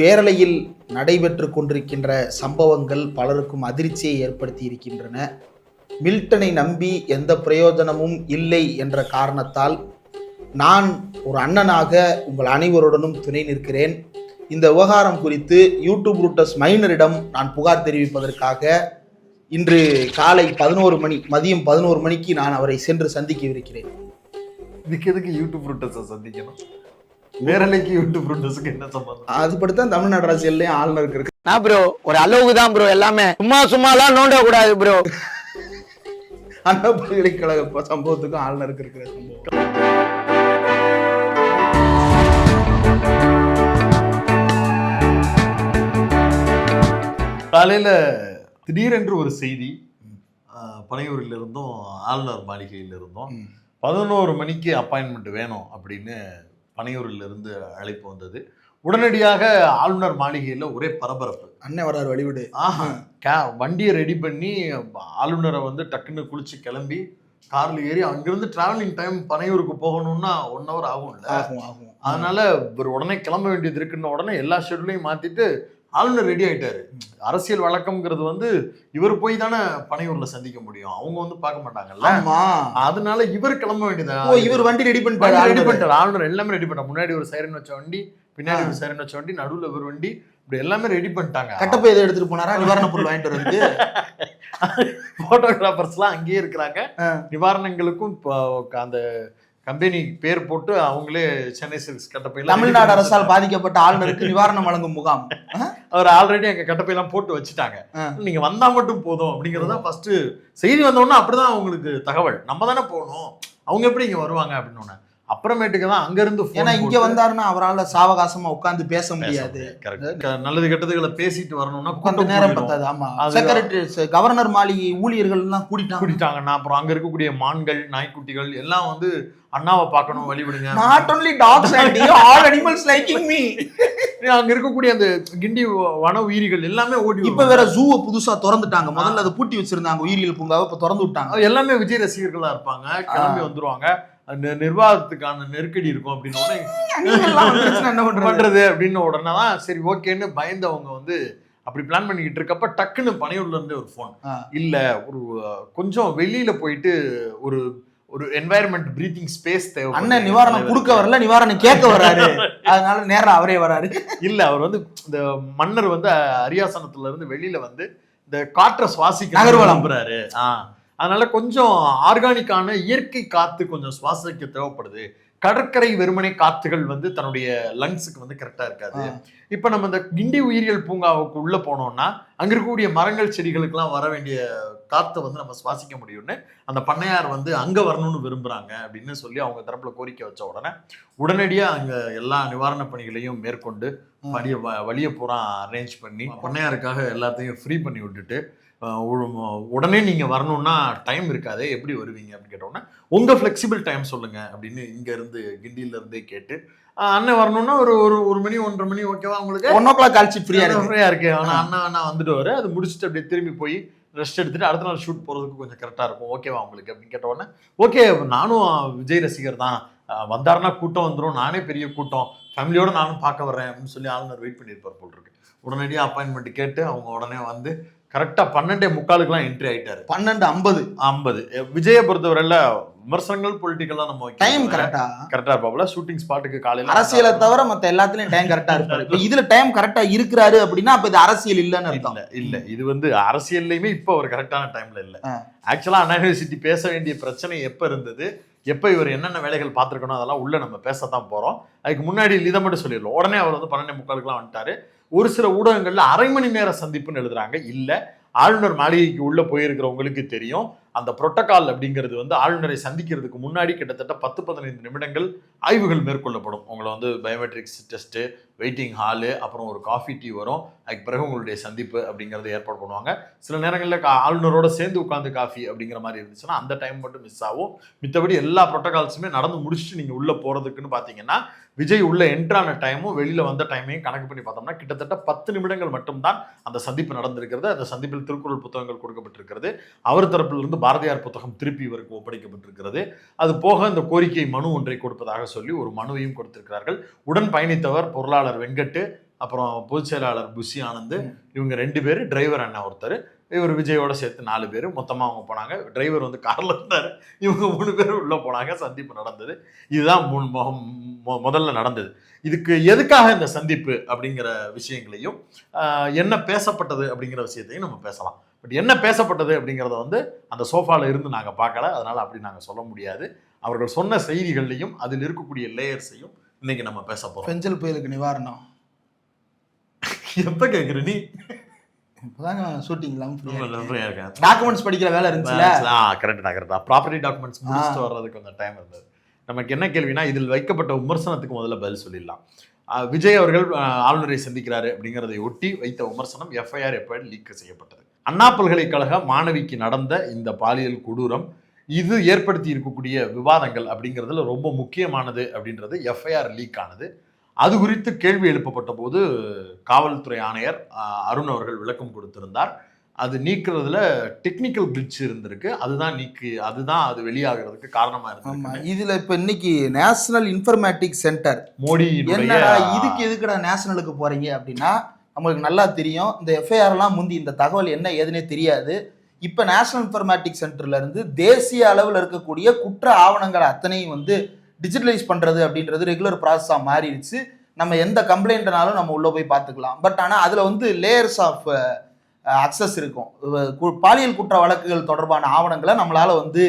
பேரலையில் நடைபெற்று கொண்டிருக்கின்ற சம்பவங்கள் பலருக்கும் அதிர்ச்சியை ஏற்படுத்தி இருக்கின்றன மில்டனை நம்பி எந்த பிரயோஜனமும் இல்லை என்ற காரணத்தால் நான் ஒரு அண்ணனாக உங்கள் அனைவருடனும் துணை நிற்கிறேன். இந்த விவகாரம் குறித்து யூடியூப் ரூட்டஸ் மைனரிடம் நான் புகார் தெரிவிப்பதற்காக இன்று காலை பதினோரு மணி மதியம் பதினோரு மணிக்கு நான் அவரை சென்று சந்திக்கவிருக்கிறேன். இதுக்கு எதுக்கு யூடியூப் ரூட்டஸை சந்திக்கணும்? நேரலைக்கு யூடியூப் ரூட்டர்ஸுக்கு என்ன சம்பந்தம்? அதுபடித்தான் தமிழ்நாடு அரசியல்லையும் ஆளுநருக்கு இருக்கு நான் ப்ரோ ஒரு அளவுக்கு தான் ப்ரோ எல்லாமே. சும்மா சும்மாலாம் நோண்ட கூடாது ப்ரோ அண்ணா பல்கலைக்கழக சம்பவத்துக்கும் ஆளுநருக்கு இருக்கிற சம்பவம். காலையில திடீரென்று ஒரு செய்தி ஆஹ், பனையூரில் இருந்தும் ஆளுநர் மாளிகையில் இருந்தும். பதினோரு மணிக்கு அப்பாயின்மெண்ட் வேணும் அப்படின்னு பனையூரில் இருந்து அழைப்பு வந்தது. உடனடியாக ஆளுநர் மாளிகையில் ஒரே பரபரப்பு. அண்ணன் வராரு வழிவிடு. ஆஹா கே வண்டியை ரெடி பண்ணி ஆளுநரை வந்து டக்குன்னு குளிச்சு கிளம்பி கார்ல ஏறி அங்கிருந்து டிராவலிங் டைம் பனையூருக்கு போகணும்னா ஒன் ஹவர் ஆகும்ல. ஆகும் ஆகும். அதனால இவர் உடனே கிளம்ப வேண்டியது இருக்குன்னு உடனே எல்லா ஷெட்யூலையும் மாத்திட்டு ஆளுநர் ரெடி ஆயிட்டாரு. அரசியல் வழக்கம்ங்கிறது வந்து இவர் போய் தானே பனையூர்ல சந்திக்க முடியும். அவங்க வந்து பார்க்க மாட்டாங்கல்ல? அதனால இவர் கிளம்ப வேண்டியதா ஓ இவர் வண்டி ரெடி பண்ணிட்டாரு ரெடி. பண்ணிட்டாரு. ஆளுநர் எல்லாமே ரெடி பண்ணார் முன்னாடி ஒரு சைரன் வச்ச வண்டி பின்னாடி ஒரு சைரன் வச்ச வண்டி நடுவுல ஒரு வண்டி இப்படி எல்லாமே ரெடி பண்ணிட்டாங்க. கட்டப்பை எதை எடுத்துட்டு போனாரா? நிவாரண பொருள் வாங்கிட்டு வரதுக்கு போட்டோகிராஃபர்ஸ்லாம் அங்கேயே இருக்கிறாங்க. நிவாரணங்களுக்கும் இப்போ அந்த கம்பெனி பேர் போட்டு அவங்களே சென்னை சில்க்ஸ் கட்டப்பையில தமிழ்நாடு அரசால் பாதிக்கப்பட்ட ஆளுநருக்கு நிவாரணம் வழங்கும் முகாம். அவர் ஆல்ரெடி அங்க கட்டப்பையெல்லாம் போட்டு வச்சுட்டாங்க. ஆ. நீங்க வந்தா மட்டும் போதும் அப்படிங்கறத ஃபர்ஸ்ட் செய்தி வந்தோடனே அப்படிதான் அவங்களுக்கு தகவல். நம்ம தானே போகணும். அவங்க எப்படி இங்க வருவாங்க அப்படின்னு அப்புறமேட்டுக்கு தான் அங்க இருந்து phone ஏன்னா இங்க வந்தாருன்னா அவரால சாவகாசமா உட்கார்ந்து பேச முடியாது. நல்லது கெட்டதுகளை பேசிட்டு வரணும்னா கொஞ்ச கூட்டம் நேரம். பத்தாது. ஆமா. அது- செக்ரட்டரி கவர்னர் மாளிகை ஊழியர்கள் எல்லாம் கூட்டிட்டாங்க. கூட்டிட்டாங்கன்னா அப்புறம் அங்க இருக்கக்கூடிய மான்கள் நாய்க்குட்டிகள் எல்லாம் வந்து அண்ணாவை பார்க்கணும் வழி விடுங்க not only dogs all animals liking me அங்க இருக்கக்கூடிய அந்த கிண்டி வன உயிரிகள் எல்லாமே ஓடி இப்ப வேற ஜூவை புதுசா திறந்துட்டாங்க. முதல்ல அதை பூட்டி வச்சிருந்தாங்க உயிரியல் பூங்காவை இப்ப திறந்து விட்டாங்க. எல்லாமே விஜய் ரசிகர்களா இருப்பாங்க. கிளம்பி வந்துருவாங்க. நிர்வாகத்துக்கான நெருக்கடி இருக்கும் அப்படின்னு உடனே என்ன பண்றது? அப்படின்னு உடனே தான் சரி ஓகேன்னு பயந்தவங்க வந்து அப்படி பிளான் பண்ணிக்கிட்டு இருக்கப்ப டக்குன்னு பனையூர்ல இருந்து ஒரு ஃபோன். இல்ல ஒரு கொஞ்சம் வெளியில போயிட்டு ஒரு ஒரு என்வாயர்மெண்ட் பிரீத்திங் ஸ்பேஸ் தேவை அண்ணன் நிவாரணம் கொடுக்க வரல நிவாரணம் கேட்க வராரு அதனால நேரா அவரே வராரு. இல்ல அவர் வந்து இந்த மன்னர் வந்து அரியாசனத்துல இருந்து வெளியில வந்து இந்த காற்றை சுவாசிக்க நகர்வலம். விரும்புறாரு ஆ. அதனால கொஞ்சம் ஆர்கானிக்கான இயற்கை காத்து கொஞ்சம் சுவாசிக்க தேவைப்படுது. கடற்கரை வெறுமனை காத்துகள் வந்து தன்னுடைய லங்ஸுக்கு வந்து கரெக்டா இருக்காது. இப்ப நம்ம இந்த கிண்டி உயிரியல் பூங்காவுக்கு உள்ள போனோம்னா அங்க இருக்கக்கூடிய மரங்கள் செடிகளுக்கெல்லாம் வர வேண்டிய காத்தை வந்து நம்ம சுவாசிக்க முடியும்னு அந்த பண்ணையார் வந்து அங்க வரணும்னு விரும்புறாங்க அப்படின்னு சொல்லி அவங்க தரப்புல கோரிக்கை வச்ச உடனே உடனடியா அங்க எல்லா நிவாரண பணிகளையும் மேற்கொண்டு வழிய வழிய பூரா அரேஞ்ச் பண்ணி பண்ணையாருக்காக எல்லாத்தையும் ஃப்ரீ பண்ணி விட்டுட்டு உடனே நீங்க வரணும்னா டைம் இருக்காதே எப்படி வருவீங்க அப்படின்னு கேட்டோன்னே உங்க ஃப்ளெக்சிபிள் டைம் சொல்லுங்க அப்படின்னு இங்க இருந்து கிண்டியில இருந்தே கேட்டு அண்ணன் வரணும்னா ஒரு ஒரு ஒரு மணி ஒன்றரை மணி ஓகேவா உங்களுக்கு? ஒன் ஓ கிளாக் கால்சி ஃப்ரீயா இருக்கு. ஃப்ரீயா இருக்கு. ஆனா அண்ணா அண்ணா வந்துட்டு வர அது முடிச்சுட்டு அப்படியே திரும்பி போய் ரெஸ்ட் எடுத்துட்டு அடுத்த நாள் ஷூட் போறதுக்கு கொஞ்சம் கரெக்டா இருக்கும். ஓகேவா உங்களுக்கு? அப்படின்னு கேட்ட உடனே ஓகே நானும் விஜய் ரசிகர் தான். வந்தாருன்னா கூட்டம் வந்துடும் நானே பெரிய கூட்டம். ஃபேமிலியோட நானும் பார்க்க வர்றேன் அப்படின்னு சொல்லி ஆளுநர் வெயிட் பண்ணியிருப்பார் போல் இருக்கு. உடனடியாக அப்பாயின்மெண்ட் கேட்டு அவங்க உடனே வந்து கரெக்டாக பன்னெண்டே முக்காலுக்குலாம் என்ட்ரி ஆயிட்டாரு. பன்னெண்டு ஐம்பது. ஐம்பது. விஜயை பொறுத்தவரையில விமர்சனங்கள் பொலிட்டிக்கல்லாம் நம்ம டைம் கரெக்டா கரெக்டா இருப்பாப்புல. ஷூட்டிங் ஸ்பாட்டுக்கு காலையில அரசியலை தவிர மத்த எல்லாத்துலயும் டைம் கரெக்டா இருப்பாரு. இப்ப இதுல டைம் கரெக்டா இருக்கிறாரு அப்படின்னா அப்ப இது அரசியல் இல்லன்னு அர்த்தம். இல்ல இது வந்து அரசியல்லையுமே இப்போ ஒரு கரெக்டான டைம்ல இல்ல. ஆக்சுவலா அண்ணா யூனிவர்சிட்டி பேச வேண்டிய பிரச்சனை எப்ப இருந்தது? எப்போ இவர் என்னென்ன வேலைகள் பார்த்துருக்கணும் அதெல்லாம் உள்ளே நம்ம பேசத்தான் போகிறோம் அதுக்கு முன்னாடி இதை மட்டும் சொல்லிடலாம். உடனே அவர் வந்து பன்னெண்டு முக்காலுக்குலாம் வந்துட்டார். ஒரு சில ஊடகங்களில் அரை மணி நேர சந்திப்புன்னு எழுதுறாங்க. இல்லை ஆளுநர் மாளிகைக்கு உள்ளே போயிருக்கிறவங்களுக்கு தெரியும். அந்த புரோட்டோகால் அப்படிங்கிறது வந்து ஆளுநரை சந்திக்கிறதுக்கு முன்னாடி கிட்டத்தட்ட பத்து பதினைந்து நிமிடங்கள் ஆய்வுகள் மேற்கொள்ளப்படும். உங்களை வந்து பயோமெட்ரிக்ஸ் டெஸ்ட்டு வெயிட்டிங் ஹாலு அப்புறம் ஒரு காஃபி டீ வரும். அதுக்கு பிறகு உங்களுடைய சந்திப்பு அப்படிங்கிறத ஏற்பாடு பண்ணுவாங்க. சில நேரங்களில் கா- ஆளுநரோட சேர்ந்து உட்காந்து காஃபி அப்படிங்கிற மாதிரி இருந்துச்சுன்னா அந்த டைம் மட்டும் மிஸ் ஆகும். மித்தபடி எல்லா ப்ரோட்டோகால்ஸுமே நடந்து முடிச்சுட்டு நீங்கள் உள்ளே போகிறதுக்குன்னு பார்த்தீங்கன்னா விஜய் உள்ள என்ட்ரான டைமும் வெளியில் வந்த டைமையும் கணக்கு பண்ணி பார்த்தோம்னா கிட்டத்தட்ட பத்து நிமிடங்கள் மட்டும்தான் அந்த சந்திப்பு நடந்திருக்கிறது. அந்த சந்திப்பில் திருக்குறள் புத்தகங்கள் கொடுக்கப்பட்டிருக்கிறது. அவர் தரப்பிலிருந்து பாரதியார் புத்தகம் திருப்பி இவருக்கு ஒப்படைக்கப்பட்டிருக்கிறது. அது போக இந்த கோரிக்கை மனு ஒன்றை கொடுப்பதாக சொல்லி ஒரு மனுவையும் கொடுத்திருக்கிறார்கள். உடன் பயணித்தவர் பொருளாளர் வெங்கட்டு அப்புறம் பொதுச் செயலாளர் புஷி ஆனந்த் இவங்க ரெண்டு பேர் டிரைவர் அண்ணன் ஒருத்தர். இவர் விஜயோட சேர்த்து நாலு பேர். மொத்தமாக அவங்க போனாங்க. டிரைவர் வந்து காரில் இருந்தார். இவங்க மூணு பேர் உள்ளே போனாங்க. சந்திப்பு நடந்தது. இதுதான் முதல்ல நடந்தது. இதுக்கு எதுக்காக இந்த சந்திப்பு அப்படிங்கிற விஷயங்களையும் என்ன பேசப்பட்டது அப்படிங்கிற விஷயத்தையும் நம்ம பேசலாம். பட் என்ன பேசப்பட்டது அப்படிங்கிறத வந்து அந்த சோஃபால இருந்து நாங்கள் பார்க்கல. அதனால அப்படி நாங்கள் சொல்ல முடியாது. அவர்கள் சொன்ன செய்திகள்லையும் அதில் இருக்கக்கூடிய லேயர்ஸையும் இன்னைக்கு நம்ம பேச போகிறோம் பெஞ்சல் புயலுக்கு நிவாரணம். எப்போ கேட்குற நீ? இப்போதாங்க ஷூட்டிங்லாம் ஃப்ரீயாக இருக்கேன் டாக்குமெண்ட்ஸ் படிக்கிற வேலை இருந்துச்சுல? கரெக்ட் தான் கரெக்ட் தான் ப்ராப்பர்ட்டி டாக்குமெண்ட்ஸ் முடிச்சுட்டு வர்றதுக்கு கொஞ்சம் டைம் இருந்தது. நமக்கு என்ன கேள்வினா இதில் வைக்கப்பட்ட விமர்சனத்துக்கு முதல்ல பதில் சொல்லிடலாம். விஜய் அவர்கள் ஆளுநரை சந்திக்கிறாரு அப்படிங்கிறதை ஒட்டி வைத்த விமர்சனம் எஃப்ஐஆர் எப்போ லீக் செய்யப்பட்டது. அண்ணா பல்கலைக்கழக மாணவிக்கு நடந்த இந்த பாலியல் கொடூரம் இது ஏற்படுத்தி இருக்கக்கூடிய விவாதங்கள் அப்படிங்கிறதுல ரொம்ப முக்கியமானது அப்படின்றது எஃப்ஐஆர் லீக் ஆனது. அது குறித்து கேள்வி எழுப்பப்பட்ட போது காவல்துறை ஆணையர் அருண் அவர்கள் விளக்கம் கொடுத்திருந்தார். அது நீக்குறதுல டெக்னிக்கல் கிளிச் இருந்திருக்கு. அதுதான் நீக்கு அதுதான் அது வெளியாகிறதுக்கு காரணமா இருக்கு இதுல இப்ப இன்னைக்கு நேஷனல் இன்ஃபர்மேட்டிக்ஸ் சென்டர் மோடியினுடைய என்னடா இதுக்கு எதுக்குடா நேஷனலுக்கு போறீங்க அப்படின்னா நம்மளுக்கு நல்லா தெரியும். இந்த எஃப்ஐஆர்லாம் முந்தி இந்த தகவல் என்ன ஏதுனே தெரியாது. இப்போ நேஷனல் இன்ஃபர்மேட்டிக்ஸ் சென்டர்ல இருந்து தேசிய அளவில் இருக்கக்கூடிய குற்ற ஆவணங்கள் அத்தனையும் வந்து டிஜிட்டலைஸ் பண்றது அப்படின்றது ரெகுலர் ப்ராசஸாக மாறிடுச்சு. நம்ம எந்த கம்ப்ளைண்ட்னாலும் நம்ம உள்ள போய் பார்த்துக்கலாம். பட் ஆனால் அதில் வந்து லேயர்ஸ் ஆஃப் அக்சஸ் இருக்கும். பாலியல் குற்ற வழக்குகள் தொடர்பான ஆவணங்களை நம்மளால வந்து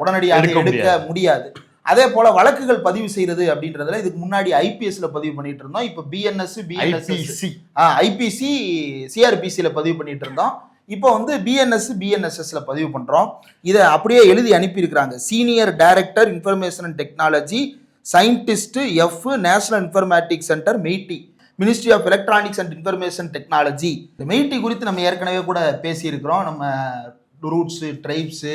உடனடியாக எடுக்க முடியாது. அதே போல வழக்குகள் பதிவு செய்யறது அப்படின்றதுல இதுக்கு முன்னாடி ஐபிஎஸ்ல பதிவு பண்ணிட்டு இருந்தோம். இப்போ பிஎன்எஸ் பிஎன்எஸ் ஐபிசி ஐபிசி சிஆர்பிசியில் பதிவு பண்ணிட்டு இருந்தோம். இப்போ வந்து பிஎன்எஸ் பிஎன்எஸ்எஸ்ல பதிவு பண்றோம். இதை அப்படியே எழுதி அனுப்பியிருக்கிறாங்க. Senior director information and technology scientist F national informatic centre MeitY ministry of electronics and information technology இந்த மெய்டி குறித்து நம்ம ஏற்கனவே கூட பேசியிருக்கிறோம். நம்ம ரூட்ஸு ட்ரைப்ஸு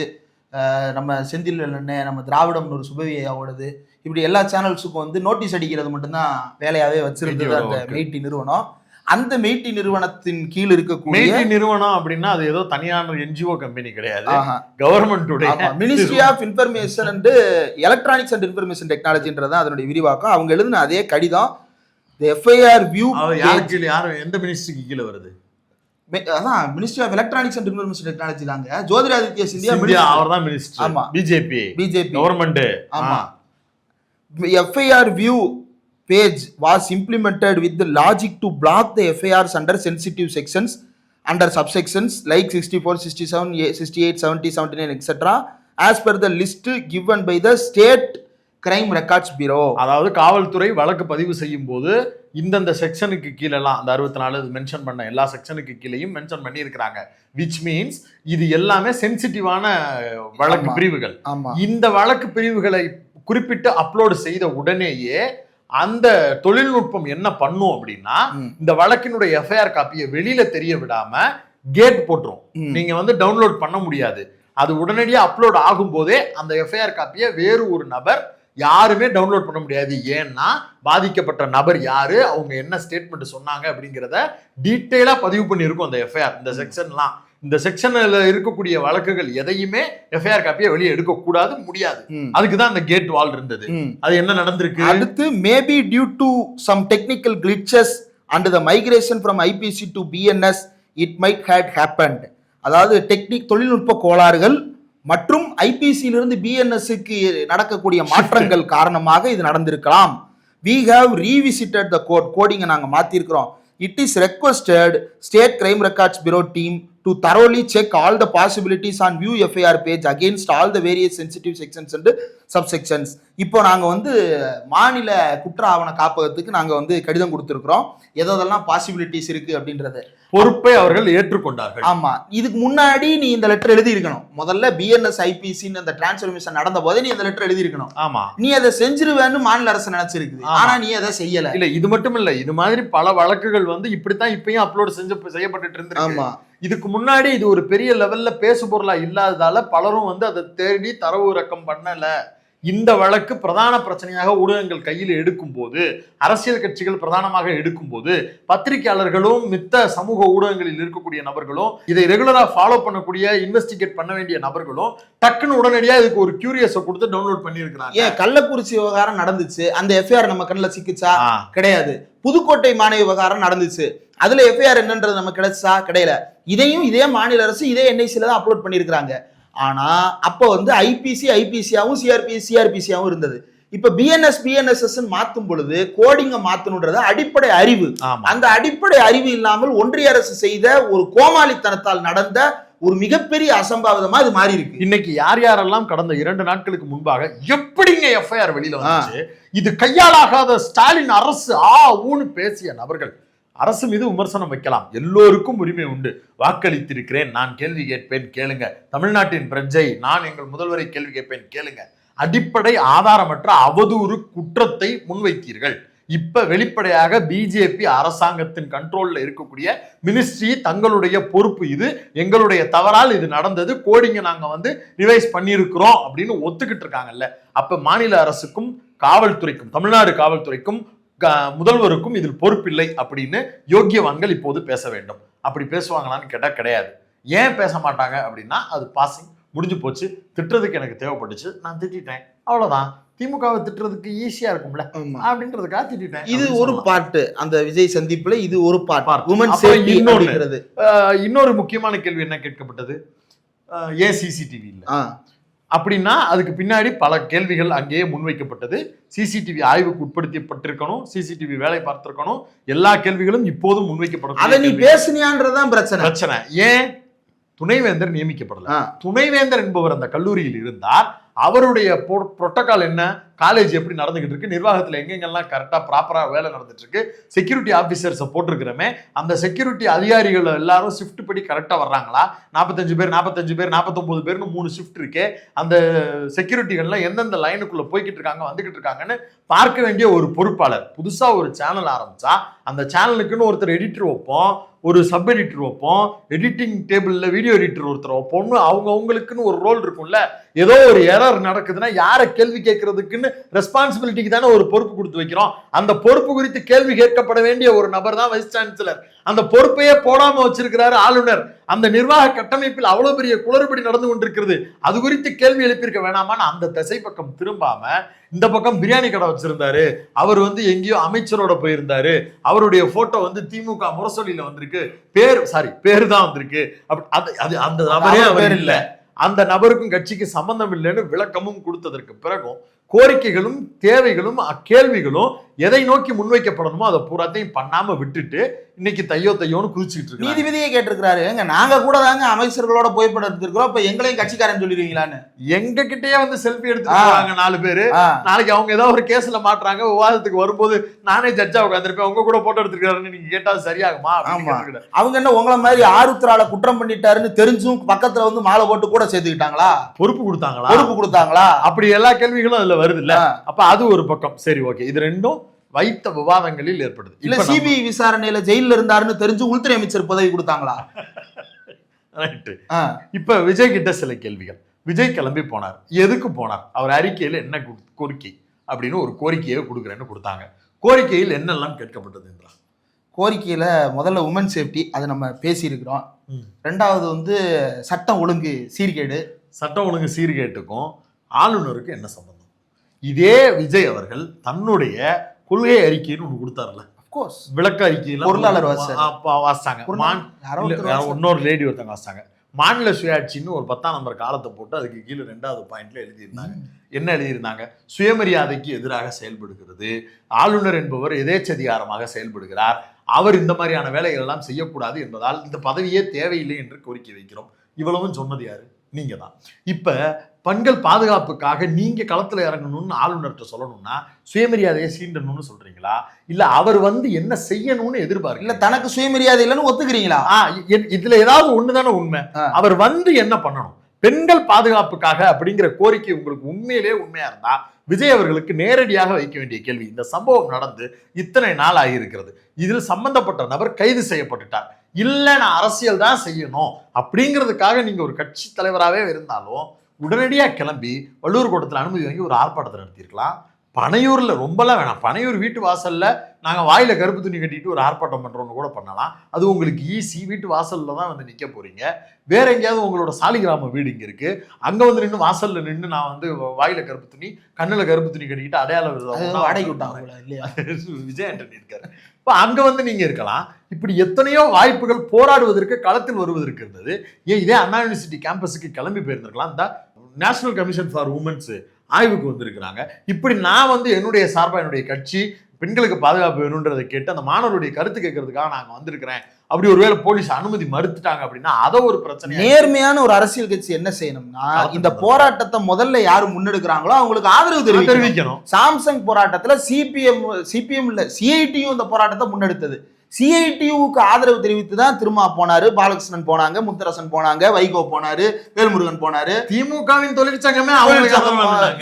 நம்ம செந்தில் அண்ணன் நம்ம திராவிடம்னு ஒரு சுபவியாவோடது இப்படி எல்லா சேனல்ஸுக்கும் வந்து நோட்டீஸ் அடிக்கிறது மட்டும்தான் வேலையாவே வச்சிருந்தது அந்த. மெய்டி நிறுவனம். அந்த மெய்டி நிறுவனத்தின் கீழ் இருக்கக்கூடிய மேட்டி நிறுவனம் அப்படின்னா அது ஏதோ தனியான என்ஜிஓ கம்பெனி கிடையாது. ஆஹா. கவர்மெண்ட்டுடைய ministry of information and electronics and information டெக்னாலஜின்றது அதனுடைய விரிவாக்கம். அவங்க எழுதின அதே கடிதம். எஃப்ஐஆர் வியூ யாருக்கு யாரும் எந்த மினிஸ்ட்ரிக்கு கீழே வருது? அதான் ministry of electronics and information technology தாங்க. ஜோதிராதித்ய சிந்தியா அவர் தான் மினிஸ்டர் ஆமா. பிஜேபி பிஜேபி கவர்மெண்ட் ஆமா. FIR view page was implemented with the logic to block the FIRs under sensitive sections under subsections like 64, 67, 68, 70, 79, etc. as per the list given by the State Crime Records Bureau. அதாவது காவல்துறை வழக்கு பதிவு செய்யும் போது இந்தந்த செக்ஷனுக்கு கீழெல்லாம் அந்த அறுபத்தி நாலு மென்ஷன் பண்ண எல்லா செக்ஷனுக்கு கீழேயும் மென்ஷன் பண்ணி இருக்கிறாங்க விச் மீன்ஸ் இது எல்லாமே சென்சிட்டிவான வழக்கு ஆமா. பிரிவுகள் இந்த வழக்கு பிரிவுகளை குறிப்பிட்டு அப்லோடு செய்த உடனேயே அந்த தொழில்நுட்பம் என்ன பண்ணும் அப்படின்னா. இந்த வழக்கினுடைய எஃப்ஐஆர் காப்பியை வெளியில தெரிய விடாம கேட் போட்டுரும். நீங்க வந்து டவுன்லோட் பண்ண முடியாது அது உடனடியா அப்லோட் ஆகும் போதே அந்த எஃப்ஐஆர் காப்பியை வேறு ஒரு நபர் யாருமே டவுன்லோட் பண்ண முடியாது ஏன்னா பாதிக்கப்பட்ட நபர் யாரு அவங்க என்ன ஸ்டேட்மெண்ட் சொன்னாங்க அப்படிங்கிறத டீட்டெயிலா பதிவு பண்ணியிருக்கும் அந்த எஃப்ஐஆர் இந்த செக்ஷன்லாம் இந்த செக்ஷன்ல இருக்கக்கூடிய வழக்குகள் எதையுமே எஃப்ஐஆர் காப்பியை வெளியே எடுக்கக்கூடாது முடியாது. அதுக்கு தான் அந்த கேட் வால் இருந்தது. அது என்ன நடந்திருக்கு? அடுத்து maybe due to some technical glitches and the migration from IPC to BNS it might had happened அதாவது டெக்னிக் தொழில்நுட்ப கோளாறுகள் மற்றும் ஐபிசியிலிருந்து பிஎன்எஸ்க்கு நடக்கக்கூடிய மாற்றங்கள் காரணமாக இது நடந்திருக்கலாம். We have revisited the code கோடிங்கை நாங்கள் மாற்றிருக்கிறோம் it is requested state crime records bureau team to thoroughly check all the possibilities on view FIR page against all the various sensitive sections and subsections இப்போ நாங்கள் வந்து மாநில குற்ற ஆவண காப்பகத்துக்கு நாங்கள் வந்து கடிதம் கொடுத்துருக்குறோம். எதெல்லாம் பாசிபிலிட்டிஸ் இருக்கு அப்படின்றது. பொறுப்பை அவர்கள் ஏற்றுக்கொண்டார்கள். ஆமா. இதுக்கு முன்னாடி நீ இந்த லெட்டர் எழுதி இருக்கணும் முதல்ல பிஎன்எஸ் ஐபிசின்னு அந்த டிரான்ஸ்ஃபர்மேஷன் நடந்த போதே நீ இந்த லெட்டர் எழுதி இருக்கணும் ஆமா. நீ அதை செஞ்சிருவேன்னு மாநில அரசு நினைச்சிருக்குது. ஆமா. ஆனா நீ அதை செய்யல. இல்ல இது மட்டும் இல்ல இது மாதிரி பல வழக்குகள் வந்து இப்படித்தான் இப்பயும் அப்லோட் செஞ்சு செய்யப்பட்டுட்டு இருந்திருக்கு. ஆமா. இதுக்கு முன்னாடி இது ஒரு பெரிய லெவல்ல பேசு பொருளா இல்லாததால பலரும் வந்து அதை தேடி தரவு இறக்கம் பண்ணல. இந்த வழக்கு பிரதான பிரச்சனையாக ஊடகங்கள் கையில் எடுக்கும் போது அரசியல் கட்சிகள் பிரதானமாக எடுக்கும் போது பத்திரிகையாளர்களும் மித்த சமூக ஊடகங்களில் இருக்கக்கூடிய நபர்களும் இதை ரெகுலரா ஃபாலோ பண்ணக்கூடிய இன்வெஸ்டிகேட் பண்ண வேண்டிய நபர்களும் டக்குன்னு உடனடியா இதுக்கு ஒரு கியூரியஸை கொடுத்து டவுன்லோட் பண்ணியிருக்கிறாங்க. ஏன் கள்ளக்குறிச்சி விவகாரம் நடந்துச்சு? அந்த எஃப்ஐஆர் நம்ம கண்ணில் சிக்கிச்சா? கிடையாது. புதுக்கோட்டை மாணவி விவகாரம் நடந்துச்சு. அதுல எஃப்ஐஆர் என்னன்றது நமக்கு கிடைச்சா கிடையல. இதையும் இதே மாநில அரசு இதே என்ஐசில தான் அப்லோட் பண்ணியிருக்கிறாங்க. ஆனா அப்போ வந்து ஐபிசி ஐபிசியாவும் சிஆர்பி சிஆர்பிசியாவும் இருந்தது. இப்ப பிஎன்எஸ் பிஎன்எஸ்எஸ் மாத்தும் பொழுது கோடிங்க மாத்தணுன்றது அடிப்படை அறிவு. அந்த அடிப்படை அறிவு இல்லாமல் ஒன்றிய அரசு செய்த ஒரு கோமாளித்தனத்தால் நடந்த ஒரு மிகப்பெரிய அசம்பாவிதமா இது மாறி இருக்கு இன்னைக்கு யார் யாரெல்லாம் கடந்த இரண்டு நாட்களுக்கு முன்பாக எப்படிங்க எஃப்ஐஆர் வெளியில வந்துச்சு? இது கையாலாகாத ஸ்டாலின் அரசு ஆ ஊன்னு பேசிய நபர்கள். அரசு மீது விமர்சனம் வைக்கலாம். எல்லோருக்கும் உரிமை உண்டு. வாக்களித்திருக்கிறேன். நான் கேள்வி கேட்பேன் கேளுங்க. தமிழ்நாட்டின் பிரஜை நான் எங்கள் முதல்வரை கேள்வி கேட்பேன் கேளுங்க. அடிப்படை ஆதாரமற்ற அவதூறு குற்றத்தை முன்வைத்தீர்கள். இப்ப வெளிப்படையாக பிஜேபி அரசாங்கத்தின் கண்ட்ரோல்ல இருக்கக்கூடிய மினிஸ்ட்ரி தங்களுடைய பொறுப்பு இது. எங்களுடைய தவறால் இது நடந்தது. கோடிங்க நாங்க வந்து ரிவைஸ் பண்ணியிருக்கிறோம் அப்படின்னு ஒத்துக்கிட்டு இருக்காங்கல்ல. அப்ப மாநில அரசுக்கும் காவல்துறைக்கும் தமிழ்நாடு காவல்துறைக்கும் முதல்வருக்கும் இதில் பொறுப்பில்லை அப்படின்னு யோக்கியவான்கள் இப்போது பேச வேண்டும். அப்படி பேசுவாங்களான்னு கேட்டா கிடையாது. ஏன் பேச மாட்டாங்க அப்படின்னா அது பாசிங் முடிஞ்சு போச்சு. திட்டுறதுக்கு எனக்கு தேவைப்பட்டுச்சு. நான் திட்டிட்டேன். அவ்வளவுதான். திமுகவை திட்டுறதுக்கு ஈஸியா இருக்கும்ல. அப்படின்றதுக்காக திட்டிட்டேன் இது ஒரு. பாட்டு அந்த விஜய் சந்திப்புல இது ஒரு. பாட்டு ஆஹ் இன்னொரு முக்கியமான கேள்வி என்ன கேட்கப்பட்டது? ஏன் சிசிடிவி இல்லை? அப்படின்னா அதுக்கு பின்னாடி பல கேள்விகள் அங்கேயே முன்வைக்கப்பட்டது. சிசிடிவி ஆய்வுக்கு உட்படுத்தப்பட்டிருக்கணும் சிசிடிவி வேலை பார்த்திருக்கணும். எல்லா கேள்விகளும் இப்போதும் முன்வைக்கப்படும் அத நீ பேசுனியான்றதுதான் பிரச்சனை. பிரச்சனை. ஏன்? துணைவேந்தர் நியமிக்கப்படல. துணைவேந்தர் என்பவர் அந்த கல்லூரியில் இருந்தார். அவருடைய புரோட்டோகால் என்ன? காலேஜ் எப்படி நடந்துகிட்டு இருக்கு நிர்வாகத்தில் எங்கெங்கெல்லாம் கரெக்டாக ப்ராப்பராக வேலை நடந்துட்டு இருக்கு செக்யூரிட்டி ஆஃபீஸர்ஸை போட்டிருக்கிறோமே அந்த செக்யூரிட்டி அதிகாரிகள் எல்லாரும் ஷிஃப்ட் படி கரெக்டாக வர்றாங்களா? நாற்பத்தஞ்சு பேர் நாற்பத்தஞ்சு பேர் நாற்பத்தொம்பது பேர்னு மூணு ஷிஃப்ட் இருக்கு அந்த செக்யூரிட்டிகள்லாம் எந்தெந்த லைனுக்குள்ளே போய்கிட்டு இருக்காங்க வந்துகிட்டு இருக்காங்கன்னு பார்க்க வேண்டிய ஒரு பொறுப்பாளர். புதுசாக ஒரு சேனல் ஆரம்பிச்சா அந்த சேனலுக்குன்னு ஒருத்தர் எடிட்டர் வைப்போம் ஒரு சப் எடிட்டர் வைப்போம் எடிட்டிங் டேபிளில் வீடியோ எடிட்டர் ஒருத்தர் வைப்போம்னு அவங்க அவங்களுக்குன்னு ஒரு ரோல் இருக்கும்ல. ஏதோ ஒரு எரர் நடக்குதுன்னா யாரை கேள்வி கேட்கறதுக்குன்னு ரெஸ்பான்சிபிலிட்டிக்கு தானே ஒரு பொறுப்பு கொடுத்து வைக்கிறோம். அந்த பொறுப்பு குறித்து கேள்வி கேட்கப்பட வேண்டிய ஒரு நபர் தான் வைஸ் சான்சலர் அந்த பொறுப்பையே போடாம வச்சிருக்கிறாரு ஆளுநர். அந்த நிர்வாக கட்டமைப்பில் அவ்வளவு பெரிய குளறுபடி நடந்து கொண்டிருக்கிறது. அது குறித்து கேள்வி எழுப்பியிருக்க வேணாமான்னு அந்த திசை பக்கம் திரும்பாம இந்த பக்கம் பிரியாணி கடை வச்சிருந்தாரு. அவர் வந்து எங்கேயோ அமைச்சரோட போயிருந்தாரு. அவருடைய போட்டோ வந்து திமுக முரசொலியில வந்திருக்கு. பேர் சாரி பேர் தான் வந்திருக்கு. அது அந்த நபரே அவர் இல்ல. அந்த நபருக்கும் கட்சிக்கு சம்பந்தம் இல்லைன்னு விளக்கமும் கொடுத்ததற்கு பிறகும் கோரிக்கைகளும் தேவைகளும் கேள்விகளும் எதை நோக்கி முன்வைக்கப்படணுமோ அதை பூராத்தையும் பண்ணாமல் விட்டுட்டு இன்னைக்கு தையோ தையோன்னு குதிச்சுக்கிட்டு இருக்காங்க நீதிபதியே கேட்டிருக்கிறாரு. எங்க நாங்க கூட தாங்க அமைச்சர்களோட புகைப்படம் எடுத்திருக்கிறோம். இப்ப எங்களையும் கட்சிக்காரன் சொல்லிடுவீங்களான்னு? எங்க கிட்டயே வந்து செல்ஃபி. போறாங்க நாலு பேரு. நாளைக்கு அவங்க ஏதோ ஒரு கேஸ்ல மாட்டுறாங்க. விவாதத்துக்கு வரும்போது நானே ஜட்ஜா உட்காந்துருப்பேன் உங்க கூட போட்டோ எடுத்துருக்காருன்னு நீங்க கேட்டா சரியாகுமா? ஆமா. அவங்க என்ன உங்கள மாதிரி ஆருத்ரால குற்றம் பண்ணிட்டாருன்னு தெரிஞ்சும் பக்கத்துல வந்து மாலை போட்டு கூட சேர்த்துக்கிட்டாங்களா? பொறுப்பு கொடுத்தாங்களா? பொறுப்பு கொடுத்தாங்களா? அப்படி எல்லா கேள்விகளும் அதுல வருது இல்ல. அப்ப அது ஒரு பக்கம். சரி ஓகே இது ரெண்டும் வைத்த விவாதங்களில் ஏற்படுது. இல்ல சிபிஐ விசாரணையில ஜெயில்ல இருந்தாருன்னு தெரிஞ்சு உள்துறை அமைச்சர் பதவி கொடுத்தாங்களா. ஆ, இப்ப விஜய் கிட்ட சில கேள்விகள். விஜய் கிளம்பி போனார். எதுக்கு போனார்? அவர் அறிக்கையில என்ன கோரிக்கை அப்படின்னு ஒரு கோரிக்கையை கொடுக்குறேன்னு கொடுத்தாங்க. கோரிக்கையில் என்னெல்லாம் கேட்கப்பட்டது என்றார் கோரிக்கையில முதல்ல உமன் சேஃப்டி அதை நம்ம பேசியிருக்கிறோம். ரெண்டாவது வந்து சட்டம் ஒழுங்கு சீர்கேடு. சட்டம் ஒழுங்கு சீர்கேட்டுக்கும் ஆளுநருக்கு என்ன சம்பந்தம்? இதே விஜய் அவர்கள் தன்னுடைய கொள்கை அறிக்கைன்னு ஒண்ணு கொடுத்தாருல அப்கோர்ஸ் விளக்க அறிக்கையில பொருளாளர் வாசிச்சாங்க. இன்னொரு லேடி ஒருத்தங்க வாசிச்சாங்க. மாநில சுயாட்சின்னு ஒரு பத்தாம் நம்பர் காலத்தை போட்டு அதுக்கு கீழே ரெண்டாவது பாயிண்ட்ல எழுதியிருந்தாங்க. என்ன எழுதியிருந்தாங்க? சுயமரியாதைக்கு எதிராக செயல்படுகிறது. ஆளுநர் என்பவர் எதேச்சதிகாரமாக செயல்படுகிறார். அவர் இந்த மாதிரியான வேலைகள் எல்லாம் செய்யக்கூடாது என்பதால் இந்த பதவியே தேவையில்லை என்று கோரிக்கை வைக்கிறோம். இவ்வளவும் சொன்னது யாரு? நீங்க தான் இப்ப பெண்கள் பாதுகாப்புக்காக நீங்க களத்துல இறங்கணும்னு ஆளுநர்கிட்ட சொல்லணும்னா சுயமரியாதையை சீண்டணும்னு சொல்றீங்களா? இல்ல அவர் வந்து என்ன செய்யணும்னு இல்ல எதிர்பார்க்கல தனக்கு சுயமரியாதை இல்லைன்னு ஒத்துக்கிறீங்களா? ஆ, இதுல ஏதாவது ஒண்ணுதானே உண்மை. ஆ. அவர் வந்து என்ன பண்ணணும்? பெண்கள் பாதுகாப்புக்காக அப்படிங்கிற கோரிக்கை உங்களுக்கு உண்மையிலே உண்மையா இருந்தா விஜய் அவர்களுக்கு நேரடியாக வைக்க வேண்டிய கேள்வி. இந்த சம்பவம் நடந்து இத்தனை நாள் ஆகியிருக்கிறது. இதில் சம்பந்தப்பட்ட நபர் கைது செய்யப்பட்டுட்டார். இல்ல நான் அரசியல் தான் செய்யணும். அப்படிங்கிறதுக்காக நீங்க ஒரு கட்சி தலைவராகவே இருந்தாலும் உடனடியா கிளம்பி வள்ளூர் கோட்டத்தில் அனுமதி வாங்கி ஒரு ஆர்ப்பாட்டத்தை நடத்தியிருக்கலாம். பனையூர்ல ரொம்பலாம் வேணாம். பனையூர் வீட்டு வாசல்ல நாங்க வாயில கருப்பு துணி கட்டிட்டு ஒரு ஆர்ப்பாட்டம் பண்றோம்னு கூட பண்ணலாம். அது உங்களுக்கு ஈஸி வீட்டு வாசல்ல தான் வந்து நிக்க போறீங்க. வேற எங்கேயாவது உங்களோட சாலிகிராம வீடு இங்க இருக்கு. அங்க வந்து நின்று வாசல்ல நின்று நான் வந்து வாயில கருப்பு துணி கண்ணுல கருப்பு துணி கட்டிக்கிட்டு அடையாள அது விரதம் வாடகை விட்டாங்க இல்லையா? விஜய் ஆண்டனி இருக்காரு. இப்போ அங்கே வந்து நீங்கள் இருக்கலாம். இப்படி எத்தனையோ வாய்ப்புகள் போராடுவதற்கு களத்தில் வருவதற்கு இருந்தது. ஏன் இதே அண்ணா யூனிவர்சிட்டி கேம்பஸுக்கு கிளம்பி போயிருந்திருக்கலாம். இந்த நேஷனல் கமிஷன் ஃபார் உமன்ஸ் ஆய்வுக்கு வந்திருக்கிறாங்க. இப்படி நான் வந்து என்னுடைய சார்பாக என்னுடைய கட்சி பெண்களுக்கு பாதுகாப்பு வேணுன்றதை கேட்டு அந்த மாணவருடைய கருத்து கேட்கறதுக்காக நாங்க வந்திருக்கிறேன். அப்படி ஒருவேளை போலீஸ் அனுமதி மறுத்துட்டாங்க அப்படின்னா அதை ஒரு பிரச்சனை நேர்மையான ஒரு அரசியல் கட்சி என்ன செய்யணும்னா இந்த போராட்டத்தை முதல்ல யாரு முன்னெடுக்கிறாங்களோ அவங்களுக்கு ஆதரவு தெரிவிக்கணும். சாம்சங் போராட்டத்துல சிபிஎம் சிபிஎம் இல்ல சிஐடியும் இந்த போராட்டத்தை முன்னெடுத்தது. சிஐடியுக்கு ஆதரவு தெரிவித்து தான் திருமா போனாரு பாலகிருஷ்ணன் போனாங்க முத்தரசன் போனாங்க வைகோ போனாரு வேல்முருகன் போனாரு. திமுகவின் தொழிற்சங்கமே.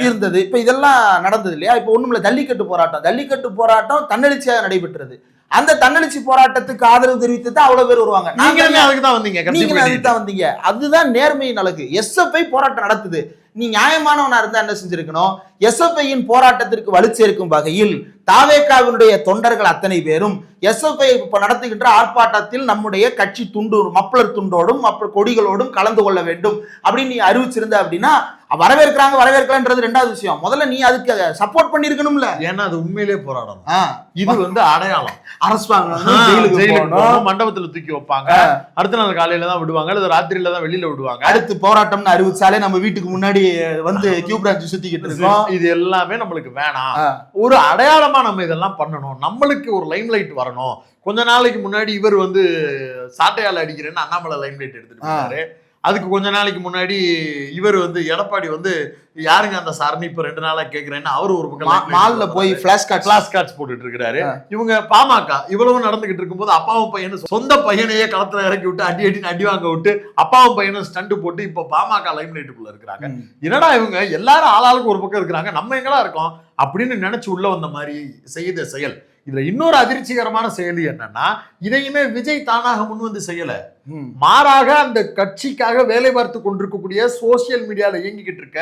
இருந்தது. இப்ப இதெல்லாம் நடந்தது இல்லையா? இப்ப ஒண்ணுமில்ல ஜல்லிக்கட்டு போராட்டம். ஜல்லிக்கட்டு போராட்டம் தன்னெழுச்சியாக நடைபெற்றது. அந்த தன்னெழுச்சி போராட்டத்துக்கு ஆதரவு தெரிவித்து தான் அவ்வளவு பேர் வருவாங்க. நீங்களுமே நாங்களுமே அதுக்கு தான் வந்தீங்க கட்சி நீங்க பேட்டிக்கு. அதுக்கு தான் வந்தீங்க. அதுதான் நேர்மையின் அழகு எஸ்எஃப்ஐ போராட்டம் நடத்துது. நீ நியாயமானவனா இருந்தா என்ன செஞ்சிருக்கணும்? எஸ்எஃப்ஐயின் போராட்டத்திற்கு வலு சேர்க்கும் வகையில் தாவேகாவினுடைய தொண்டர்கள் அத்தனை பேரும் எஸ்எஃப்ஐ இப்ப நடத்துகின்ற ஆர்ப்பாட்டத்தில் நம்முடைய கட்சி துண்டு மப்பளர் துண்டோடும் மப்ப கொடிகளோடும் கலந்து கொள்ள வேண்டும் அப்படின்னு நீ அறிவிச்சிருந்த அப்படின்னா வரவேற்கிறாங்க வரவேற்கலன்றது ரெண்டாவது விஷயம். முதல்ல நீ அதுக்கு சப்போர்ட் பண்ணிருக்கணும்ல ஏன்னா அது உண்மையிலே போராடணும். இது வந்து அடையாளம். அரசு வாங்கணும், ஆ, ஜெயிலுக்கு ஜெயிலுக்கு போகணும். போகணும், மண்டபத்துல தூக்கி வைப்பாங்க. அடுத்த நாள் காலையில தான் விடுவாங்க. அல்லது ராத்திரியில தான் வெளியில விடுவாங்க. அடுத்து போராட்டம்னு அறிவிச்சாலே நம்ம வீட்டுக்கு முன்னாடி வந்து கியூ பிரான்ச் சுத்திக்கிட்டு இருக்கோம். இது எல்லாமே நம்மளுக்கு வேணாம். ஒரு அடையாளமா நம்ம இதெல்லாம் பண்ணணும். நம்மளுக்கு ஒரு லைம் லைட் வரணும். கொஞ்ச நாளைக்கு முன்னாடி இவர் வந்து சாட்டையால அடிக்கிறேன்னு அண்ணாமலை லைம் லைட் எடுத்துட்டு. போனாரு. அதுக்கு கொஞ்ச நாளைக்கு முன்னாடி இவர் வந்து எடப்பாடி வந்து யாருங்க அந்த சாரணி இப்ப ரெண்டு நாளா கேக்குறேன்னு அவரு ஒரு பக்கம் மால்ல போய். பிளாஷ் கார்ட்ஸ் கிளாஸ் கார்ட்ஸ் போட்டுட்டு இருக்காரு. ஆ. இவங்க பாமக இவ்வளவு நடந்துகிட்டு இருக்கும்போது அப்பாவும் பையனும் சொந்த பையனையே களத்துல இறக்கி விட்டு அடி அடி அடி வாங்க விட்டு அப்பாவும் பையனும் ஸ்டண்ட் போட்டு இப்ப பாமக லைம் லைட்டுக்குள்ள இருக்கிறாங்க. என்னடா இவங்க? எல்லாரும் ஆளாளுக்கு ஒரு பக்கம் இருக்கிறாங்க. நம்ம எங்கடா இருக்கோம்? அப்படின்னு நினைச்சு உள்ள வந்த மாதிரி செய்த செயல். இதுல இன்னொரு அதிர்ச்சிகரமான செயல் என்னன்னா இதையுமே விஜய் தானாக முன் வந்து செய்யல. மாறாக அந்த கட்சிக்காக வேலை பார்த்து கொண்டிருக்கக்கூடிய சோசியல் மீடியால இயங்கிக்கிட்டு இருக்க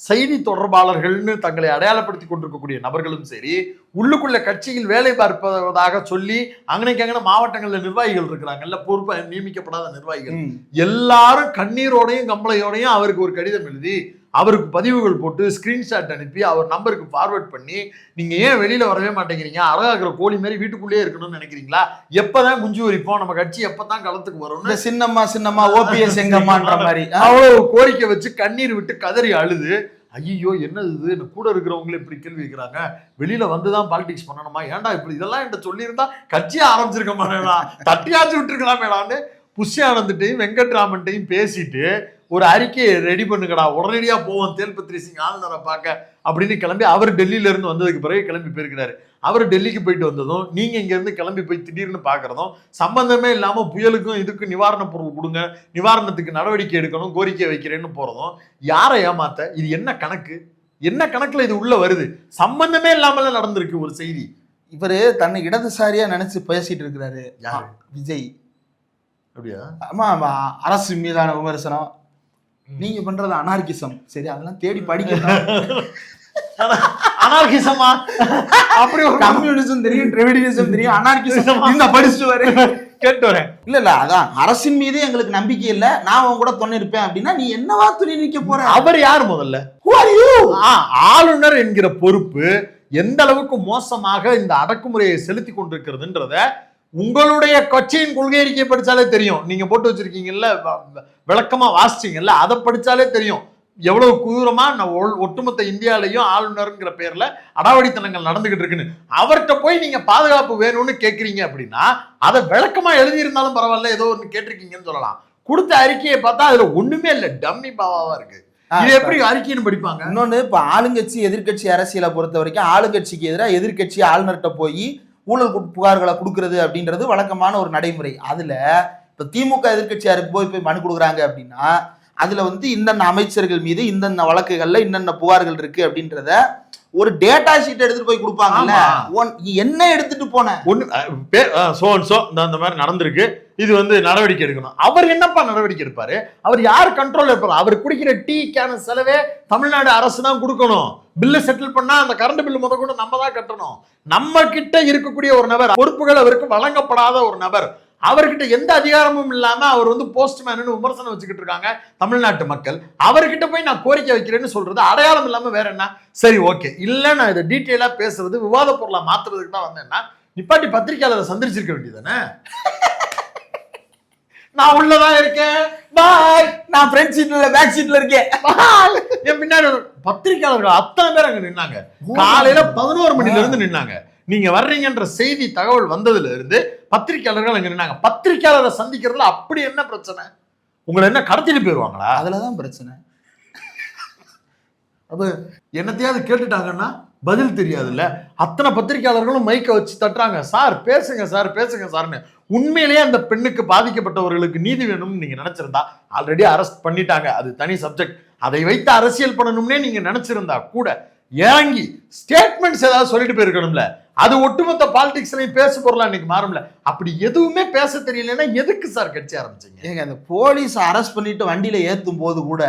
செய்தி தொடர்பாளர்கள்னு தங்களை அடையாளப்படுத்தி கொண்டிருக்கக்கூடிய நபர்களும் சரி உள்ளுக்குள்ள கட்சியில் வேலை பார்ப்பதாக சொல்லி அங்கனைக்கு அங்கன மாவட்டங்கள்ல நிர்வாகிகள் இருக்கிறாங்கல்ல பொறுப்பா நியமிக்கப்படாத நிர்வாகிகள். எல்லாரும் கண்ணீரோடையும் கம்பளையோடையும் அவருக்கு ஒரு கடிதம் எழுதி அவருக்கு பதிவுகள் போட்டு ஸ்கிரீன்ஷாட் அனுப்பி அவர் நம்பருக்கு ஃபார்வர்ட் பண்ணி நீங்க ஏன் வெளியில வரவே மாட்டேங்கிறீங்க? அழகாக்குற கோழி மாதிரி வீட்டுக்குள்ளேயே இருக்கணும்னு நினைக்கிறீங்களா? எப்பதான் குஞ்சு வரிப்போம் நம்ம கட்சி எப்பதான் களத்துக்கு வரும்னு? இந்த சின்னம்மா சின்னம்மா ஓபிஎஸ் எங்கம்மான்ற மாதிரி. ஆ, அவ்வளவு கோரிக்கை வச்சு கண்ணீர் விட்டு கதறி அழுது ஐயோ என்னது இது? என்ன கூட இருக்கிறவங்களே இப்படி கேள்வி கேட்கிறாங்க வெளியில வந்துதான் பாலிடிக்ஸ் பண்ணணுமா? ஏன்டா இப்படி? இதெல்லாம் என்கிட்ட சொல்லியிருந்தா கட்சியை ஆரம்பிச்சிருக்க மாட்டேடா. தட்டியாச்சு விட்டுருக்கலாமேடான்னு புஷ்யானந்தையும் வெங்கட்ராமன்ட்டையும் பேசிட்டு ஒரு அறிக்கையை ரெடி பண்ணுங்கடா உடனடியா போவோம் தேல்பத்ரி சிங் ஆளுநரை பார்க்க அப்படின்னு கிளம்பி அவர் டெல்லியில இருந்து வந்ததுக்கு பிறகு கிளம்பி போயிருக்கிறாரு. அவர் டெல்லிக்கு போயிட்டு வந்ததும் நீங்க இங்க இருந்து கிளம்பி போய் திடீர்னு பாக்குறதும் சம்பந்தமே இல்லாம புயலுக்கும் இதுக்கும் நிவாரண பொருள் கொடுங்க நிவாரணத்துக்கு நடவடிக்கை எடுக்கணும் கோரிக்கை வைக்கிறேன்னு போறதும் யாரை ஏமாத்த? இது என்ன கணக்கு? என்ன கணக்குல இது உள்ள வருது? சம்பந்தமே இல்லாமல நடந்திருக்கு ஒரு செய்தி. இவரு தன்னை இடதுசாரியா நினைச்சு பேசிட்டு இருக்கிறாரு. யாரு? விஜய். அப்படியா? ஆமா ஆமா. அரசு மீதான விமர்சனம். நீங்க பண்றது அனார்கிசம். சரி அதெல்லாம் தேடி படிக்கணும். அனார்கிசமா? அப்படி ஒரு கம்யூனிசம் தெரியும் டிரெவிடிசம் தெரியும் அனார்கிசம் இந்த படிச்சுட்டு வரேன். கேட்டு வரேன். இல்ல இல்ல அதான். அரசின் மீது எங்களுக்கு நம்பிக்கை இல்ல. நான் உன் கூட துணை இருப்பேன் அப்படின்னா நீ என்னவா துணை நிக்க போற? அவர் யார் முதல்ல? ஆளுநர் என்கிற பொறுப்பு எந்த அளவுக்கு மோசமாக இந்த அடக்குமுறையை செலுத்தி கொண்டிருக்கிறதுன்றத உங்களுடைய கட்சியின் கொள்கை அறிக்கை படிச்சாலே தெரியும். நீங்க போட்டு வச்சிருக்கீங்கல்ல விளக்கமா வாசிச்சீங்கல்ல அதை படிச்சாலே தெரியும். எவ்வளவு கூரமா நான் ஒட்டுமொத்த இந்தியாலையும் ஆளுநருங்கிற பேர்ல அடாவடித்தனங்கள் நடந்துகிட்டு இருக்குன்னு. அவர்கிட்ட போய் நீங்க பாதுகாப்பு வேணும்னு கேக்குறீங்க அப்படின்னா அதை விளக்கமா எழுதியிருந்தாலும் பரவாயில்ல ஏதோ ஒன்று கேட்டிருக்கீங்கன்னு சொல்லலாம். கொடுத்த அறிக்கையை பார்த்தா அதுல ஒண்ணுமே இல்லை டம்மி பாவாவா இருக்கு. இது எப்படி அறிக்கைன்னு படிப்பாங்க? இன்னொன்னு இப்ப ஆளுங்கட்சி எதிர்க்கட்சி அரசியலை பொறுத்த வரைக்கும் ஆளுங்கட்சிக்கு எதிராக எதிர்க்கட்சி ஆளுநர்கிட்ட போய் ஊழல் புகார்களை கொடுக்கறது அப்படின்றது வழக்கமான ஒரு நடைமுறை. அதில் இப்போ திமுக எதிர்க்கட்சியாருக்கு போய் போய் மனு கொடுக்குறாங்க அப்படின்னா அதில் வந்து இந்தந்த அமைச்சர்கள் மீது இந்தந்த வழக்குகளில் இன்னென்ன புகார்கள் இருக்குது அப்படின்றத ஒரு டேட்டா ஷீட் எடுத்துட்டு போய் கொடுப்பாங்கல்ல? என்ன எடுத்துட்டு போன? அஹ், பேர் சோ இந்த அந்த மாதிரி நடந்திருக்கு. இது வந்து நடவடிக்கை எடுக்கணும். அவர் என்னப்பா நடவடிக்கை எடுப்பாரு? அவர் யார் கண்ட்ரோல் இருப்பாரு? அவர் குடிக்கிற டீக்கான செலவே தமிழ்நாடு அரசு தான் கொடுக்கணும். பில்லு செட்டில் பண்ணா அந்த கரண்ட் பில்லு முத கூட நம்ம தான் கட்டணும். நம்ம கிட்ட இருக்கக்கூடிய ஒரு நபர் பொறுப்புகள் அவருக்கு வழங்கப்படாத ஒரு நபர். அவர்கிட்ட எந்த அதிகாரமும் இல்லாம அவர் வந்து போஸ்ட்மேன் விமர்சனம் வச்சுக்கிட்டு இருக்காங்க தமிழ்நாட்டு மக்கள். அவர்கிட்ட போய் நான் கோரிக்கை வைக்கிறேன்னு சொல்றது அடையாளம் இல்லாம வேற என்ன? சரி ஓகே இல்ல நான் இதை டீட்டெயிலா பேசுறது விவாத பொருளா மாத்துறதுக்கு தான் வந்தேன்னா நிப்பாட்டி பத்திரிக்கையாளரை சந்திச்சிருக்க வேண்டியதானே நான் உள்ளதான் இருக்கேன். பாய் நான் ஃப்ரண்ட் சீட்ல பேக் சீட்ல இருக்கேன். என் பின்னாடி ஒரு பத்திரிக்கையாளர்கள் அத்தனை பேர் அங்க நின்னாங்க. காலையில பதினோரு மணில இருந்து நின்னாங்க. நீங்க வர்றீங்கன்ற செய்தி தகவல் வந்ததுல இருந்து பத்திரிக்கையாளர்கள் அங்க நின்னாங்க. பத்திரிக்கையாளரை சந்திக்கிறதுல அப்படி என்ன பிரச்சனை? உங்களை என்ன கடத்திட்டு அதில் அதுலதான் பிரச்சனை. அது என்னத்தையாவது கேட்டுட்டாங்கன்னா பதில் தெரியாதுல்ல. அத்தனை பத்திரிக்கையாளர்களும் மைக்கை வச்சு தட்டுறாங்க. சார் பேசுங்க சார் பேசுங்க சார்னு. உண்மையிலேயே அந்த பெண்ணுக்கு பாதிக்கப்பட்டவர்களுக்கு நீதி வேணும்னு நீங்க நினைச்சிருந்தா ஆல்ரெடி அரெஸ்ட் பண்ணிட்டாங்க. அது தனி சப்ஜெக்ட் அதை வைத்து அரசியல் பண்ணணும்னே நீங்க நினைச்சிருந்தா கூட இறங்கி ஸ்டேட்மெண்ட்ஸ் ஏதாவது சொல்லிட்டு போயிருக்கணும்ல. அது ஒட்டுமொத்த பாலிடிக்ஸ்லயும் பேச பொருளா இன்னைக்கு மாறும்ல. அப்படி எதுவுமே பேச தெரியலன்னா எதுக்கு சார் கட்சி ஆரம்பிச்சீங்க? ஏங்க அந்த போலீஸ் அரெஸ்ட் பண்ணிட்டு வண்டியில ஏத்தும் போது கூட